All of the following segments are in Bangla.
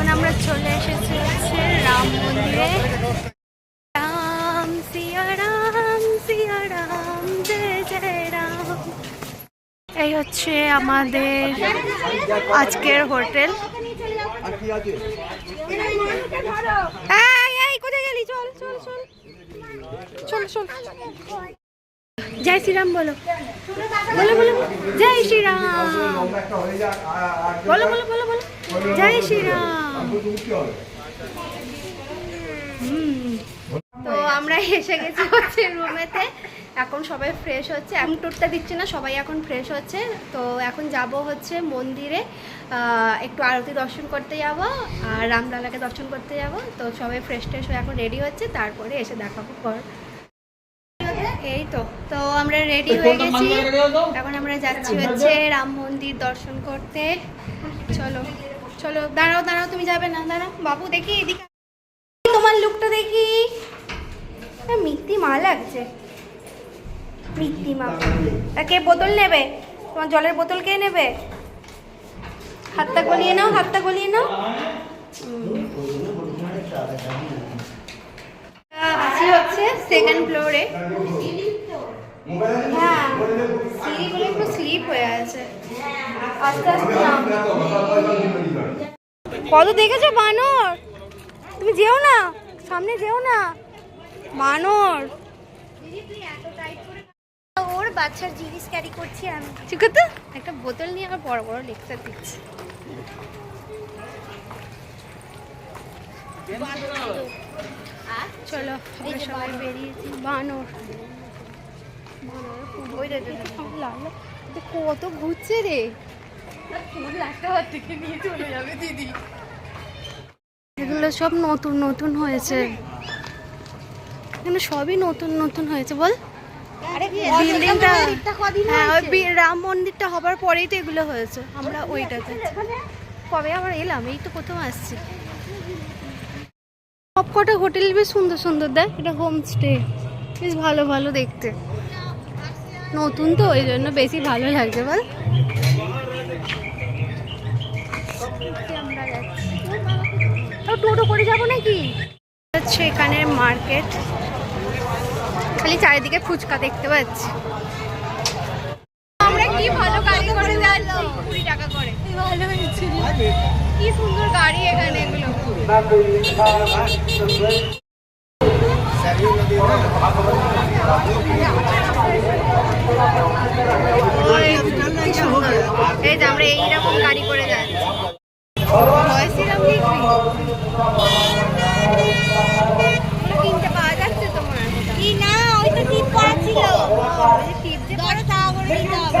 এখন আমরা চলে এসেছি হচ্ছে রাম মন্দিরে। রাম, সিয়া রাম সিয়া রাম, জয় জয় রাম। এই হচ্ছে আমাদের আজকের হোটেল। কোথায় গেলি? চল চল চল। জয় শ্রীরাম বলো বলো বলো। জয় শ্রীরাম। বলো বলো বলো বলো। জয় শ্রীরাম। তো আমরা এসে গেছি হচ্ছে রুমেতে। এখন সবাই ফ্রেশ হচ্ছে। এখন টুরটা দিচ্ছি না সবাই এখন ফ্রেশ হচ্ছে। তো এখন যাব হচ্ছে মন্দিরে। একটু আরতি দর্শন করতে যাব আর রামলালাকে দর্শন করতে যাব। তো সবাই ফ্রেশ ট্রেশ হয়ে এখন রেডি হচ্ছে। তারপরে এসে দেখাবো পর। এই তো তো আমরা রেডি হয়ে গেছি। এখন আমরা যাচ্ছি হচ্ছে রাম মন্দির দর্শন করতে। চলো। চলো, দাঁড়াও দাঁড়াও, তুমি যাবে না, দাঁড়াও। বাবু, দেখি এদিকে। তোমার লুকটা দেখি। মিত্তি মা লাগছে। মিত্তি মা তা কে বোতল নেবে? তোমার জলের বোতল কে নেবে? হাতটা গলিয়ে নাও, হাতটা গলিয়ে নাও। হচ্ছে সেকেন্ড ফ্লোরে হ্যাঁ সিঁড়িগুলো একটু স্লিপ হয়ে আছে। আস্তে আস্তে কত দেখেছ বানর? তুমি যেও না সামনে যেও না। বানর। ওর বাচ্চার জিনিস ক্যারি করছি আমি। ঠিক আছে একটা বোতল নিয়ে আবার বড় বড় লেকচার দিচ্ছি। চলো সবাই বেরিয়েছি। বানর। কত ঘুরছে রে এগুলো সব নতুন নতুন হয়েছে। সবই নতুন নতুন হয়েছে বল। বিল্ডিংটা হ্যাঁ ওই রাম মন্দিরটা হবার পরেই তো এগুলো হয়েছে আমরা ওইটাতে। কবে আবার এলাম? এই তো প্রথম আসছি। সব কটা হোটেল বেশ সুন্দর সুন্দর দেখ এটা হোমস্টে বেশ ভালো ভালো দেখতে। নতুন তো ওই জন্য বেশি ভালো লাগছে বল টোটো করে যাব নাকি হচ্ছে এখানের মার্কেট খালি চারিদিকে ফুচকা দেখতে পাচ্ছি আমরা কি ভালো গাড়ি করে কি সুন্দর গাড়ি এখানে এগুলো কি সুন্দর। এই যে আমরা এইরকম গাড়ি করে যাচ্ছি জয়শ্রীরাম লিখবি কিনতে পাওয়া যাচ্ছে তোমার কি না ওই তো টিপ করা ছিল টিপ যে দশ টাকা করে দিতে হবে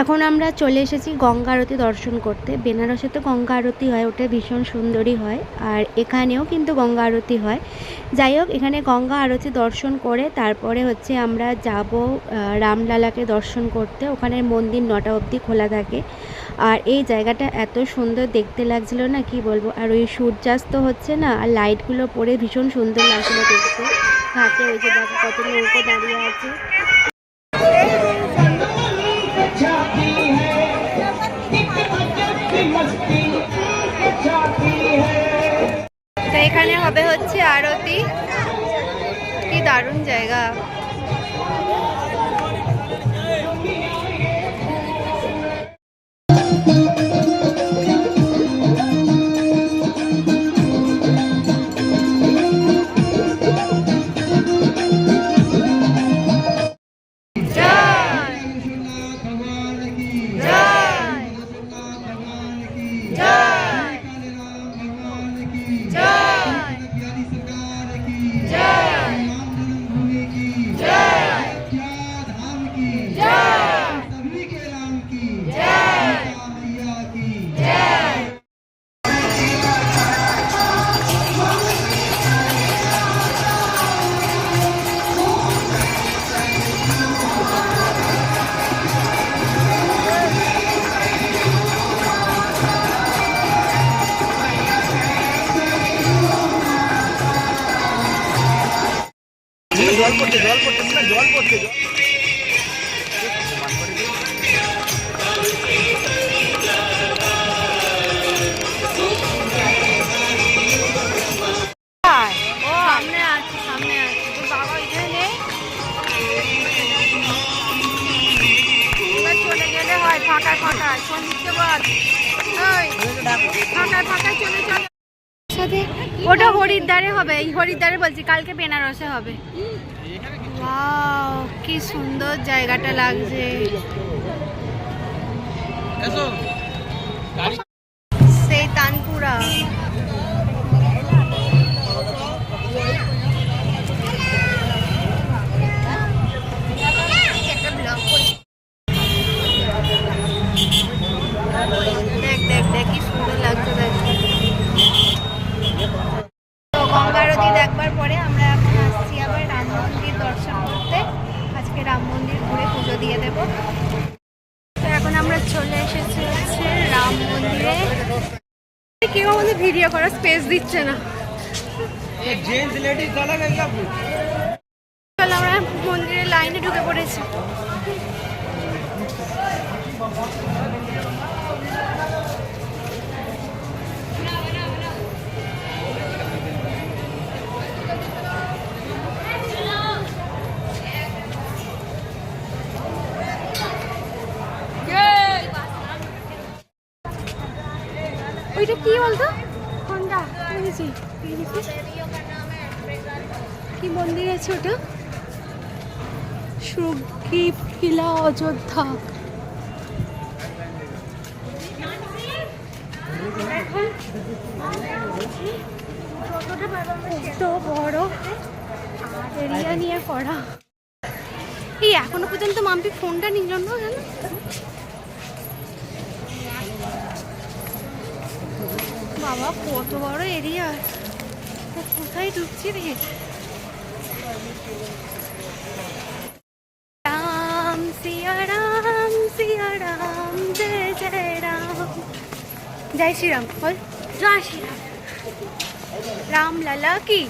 এখন আমরা চলে এসেছি গঙ্গা আরতি দর্শন করতে। বেনারসে তো গঙ্গা আরতি হয়, ওটা ভীষণ সুন্দরই হয়। আর এখানেও কিন্তু গঙ্গা আরতি হয়। যাই হোক, এখানে গঙ্গা আরতি দর্শন করে তারপরে হচ্ছে আমরা যাব রামলালাকে দর্শন করতে। ওখানে মন্দির নটা অবধি খোলা থাকে। আর এই জায়গাটা এত সুন্দর দেখতে লাগছিল না, কি বলব? আর ওই সূর্যাস্ত হচ্ছে না, আর লাইটগুলো পরে ভীষণ সুন্দর লাগছিল দেখতে। ঘাটে ওই যে দেখো কত নৌকো দাঁড়িয়ে আছে। এখানে হবে হচ্ছে আরতি। কি দারুণ জায়গা। ওটা হরিদ্বারে হবে এই হরিদ্বারে বলছি কালকে বেনারসে হবে। কি সুন্দর জায়গাটা লাগছে। দিয়ে দেব। তো এখন আমরা চলে এসেছি রাম মন্দিরে। কেউ আমাদের ভিডিও করার স্পেস দিচ্ছে না। আমরা মন্দিরের লাইনে ঢুকে পড়েছি। বুঝেছি কি মন্দির আছে ওটা? সুগ্রী কিলা অযোধ্যা। তো বড় এরিয়া নিয়ে করা। এই এখনও পর্যন্ত মাম্পি ফোনটা নিল না জানো? বাবা, কত বড় এরিয়া। কোথায় ঢুকছি রে? রাম, সিয়া রাম রাম, জয় জয় রাম। জয় শ্রীরাম, বল। জয় শ্রীরাম। রাম লালা কি?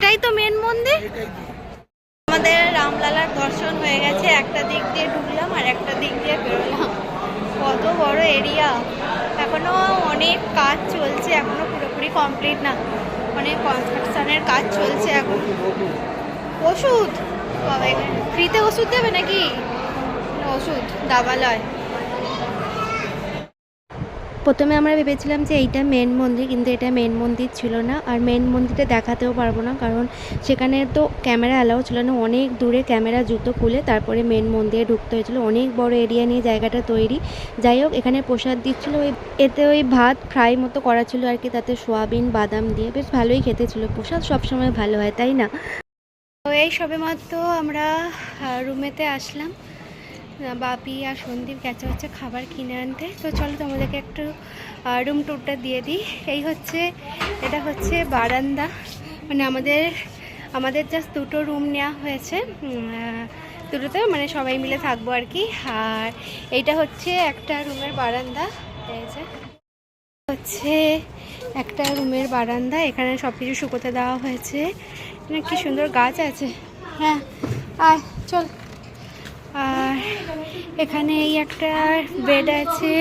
এটাই তো মেন মন্দির। আমাদের রামলালার দর্শন হয়ে গেছে। একটা দিক দিয়ে ঢুকলাম আর একটা দিক দিয়ে বেরোলাম কত বড় এরিয়া। এখনও অনেক কাজ চলছে এখনও পুরোপুরি কমপ্লিট না। অনেক কনস্ট্রাকশনের কাজ চলছে এখন। ওষুধ? ফ্রিতে ওষুধ দেবে নাকি? ওষুধ, দাবালয়। প্রথমে আমরা ভেবেছিলাম যে এইটা মেন মন্দির, কিন্তু এটা মেন মন্দির ছিল না। আর মেন মন্দিরে দেখাতেও পারব না, কারণ সেখানে তো ক্যামেরা অ্যালাউ ছিল না। অনেক দূরে ক্যামেরা জুতো খুলে তারপরে মেন মন্দিরে ঢুকতে হয়েছিল। অনেক বড় এরিয়া নিয়ে জায়গাটা তৈরি। যাই হোক, এখানে প্রসাদ দিচ্ছিল। ওই এতে ওই ভাত ফ্রাই মতো করা ছিল আর কি, তাতে সোয়াবিন, বাদাম দিয়ে বেশ ভালোই খেতে ছিল প্রসাদ সবসময় ভালো হয়, তাই না? তো এই সবে মাত্র আমরা রুমেতে আসলাম। বাপি আর সন্দীপ গেছে হচ্ছে খাবার কিনে আনতে। তো চলো তোমাদেরকে একটু রুম ট্যুরটা দিয়ে দিই। এই হচ্ছে, এটা হচ্ছে বারান্দা। মানে আমাদের আমাদের জাস্ট দুটো রুম নেওয়া হয়েছে। দুটোতে মানে সবাই মিলে থাকব আর কি। আর এইটা হচ্ছে একটা রুমের বারান্দা। হয়েছে হচ্ছে একটা রুমের বারান্দা। এখানে সব কিছু শুকোতে দেওয়া হয়েছে। কি সুন্দর গাছ আছে। হ্যাঁ আয়, চল। আর এখানে এই একটা বেড আছে।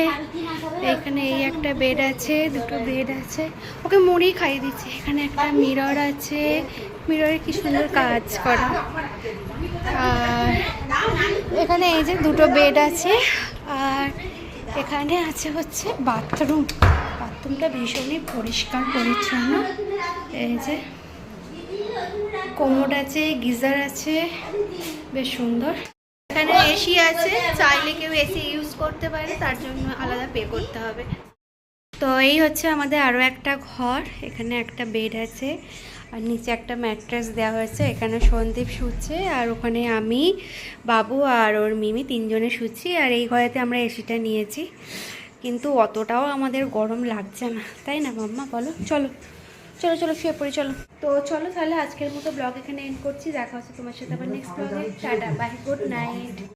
এখানে এই একটা বেড আছে, দুটো বেড আছে। ওকে মুড়ি খাইয়ে দিচ্ছে। এখানে একটা মিরর আছে। মিররে কি সুন্দর কাজ করা। আর এখানে এই যে দুটো বেড আছে। আর এখানে আছে হচ্ছে বাথরুম বাথরুমটা ভীষণই পরিষ্কার, পরিচ্ছন্ন। এই যে কোমোড আছে, গিজার আছে। বেশ সুন্দর। এখানে এসি আছে, চাইলে কেউ এসি ইউজ করতে পারে, তার জন্য আলাদা পে করতে হবে। তো এই হচ্ছে আমাদের আরও একটা ঘর, এখানে একটা বেড আছে, আর নিচে একটা ম্যাট্রেস দেওয়া হয়েছে, এখানে সন্দীপ শুচ্ছে, আর ওখানে আমি, বাবু আর ওর মিমি তিনজনে শুচ্ছি, আর এই ঘরেতে আমরা এসিটা নিয়েছি। কিন্তু অতটাও আমাদের গরম লাগছে না, তাই না মাম্মা? বলো, চলো। চলো চলো, শুয়ে পড়ি, চলো। তো চলো তাহলে আজকের মতো ব্লগ এখানে এন্ড করছি। দেখা হচ্ছে তোমার সাথে আবার নেক্সট ব্লগে টাটা বাই গুড নাইট